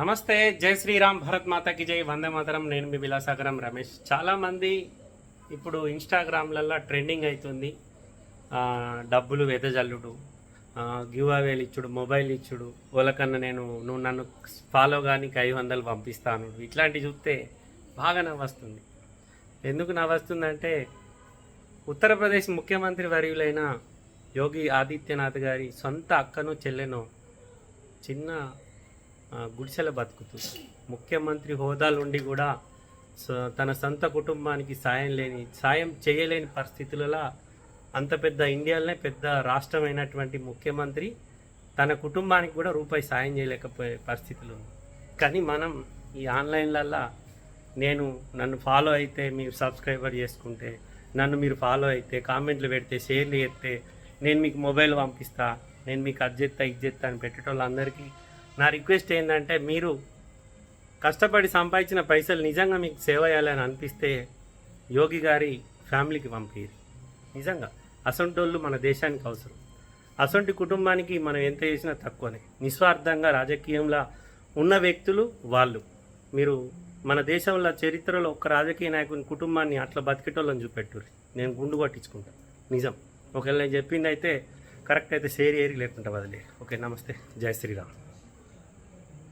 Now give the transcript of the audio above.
నమస్తే జై శ్రీరామ్ భరత్ మాతకి జై వందే మాతరం. నేను మీ విలాసాగరం రమేష్. చాలామంది ఇప్పుడు ఇన్స్టాగ్రామ్లలో ట్రెండింగ్ అవుతుంది డబ్బులు వెదజల్లుడు గివ్ అవేలు ఇచ్చుడు మొబైల్ ఇచ్చుడు వాళ్ళకన్నా నేను నువ్వు నన్ను ఫాలో కానీ ఐదు వందలు పంపిస్తాను ఇట్లాంటివి చూస్తే బాగా నవ్వస్తుంది. ఎందుకు నవ్వస్తుందంటే ఉత్తరప్రదేశ్ ముఖ్యమంత్రి వర్యులైన యోగి ఆదిత్యనాథ్ గారి సొంత అక్కను చెల్లెను చిన్న గుడిసెల బతుకుతూ ముఖ్యమంత్రి హోదాలుండి కూడా తన సొంత కుటుంబానికి సాయం లేని సాయం చేయలేని పరిస్థితులలో అంత పెద్ద ఇండియాలోనే పెద్ద రాష్ట్రమైనటువంటి ముఖ్యమంత్రి తన కుటుంబానికి కూడా రూపాయి సాయం చేయలేకపోయే పరిస్థితులు ఉంది కానీ మనం ఈ ఆన్లైన్లల్లో నేను నన్ను ఫాలో అయితే మీరు సబ్స్క్రైబర్ చేసుకుంటే నన్ను మీరు ఫాలో అయితే కామెంట్లు పెడితే షేర్లు చేస్తే నేను మీకు మొబైల్ పంపిస్తా నేను మీకు అది చేస్తా ఇది చేస్తా అని పెట్టేటోళ్ళందరికీ నా రిక్వెస్ట్ ఏంటంటే మీరు కష్టపడి సంపాదించిన పైసలు నిజంగా మీకు సేవ చేయాలని అనిపిస్తే యోగి గారి ఫ్యామిలీకి పంపిరు నిజంగా. అసొంటోళ్ళు మన దేశానికి అవసరం. అసొంటి కుటుంబానికి మనం ఎంత చేసినా తక్కువనే. నిస్వార్థంగా రాజకీయంలో ఉన్న వ్యక్తులు వాళ్ళు. మీరు మన దేశంలో చరిత్రలో ఒక్క రాజకీయ నాయకుని కుటుంబాన్ని అట్లా బతికేటోళ్ళని చూపెట్టుర్రి. నేను గుండు కొట్టించుకుంటా. నిజం. ఒకవేళ నేను చెప్పింది అయితే కరెక్ట్ అయితే షేర్ ఏరి లేకుండా వదిలే ఓకే నమస్తే. జై శ్రీరామ్.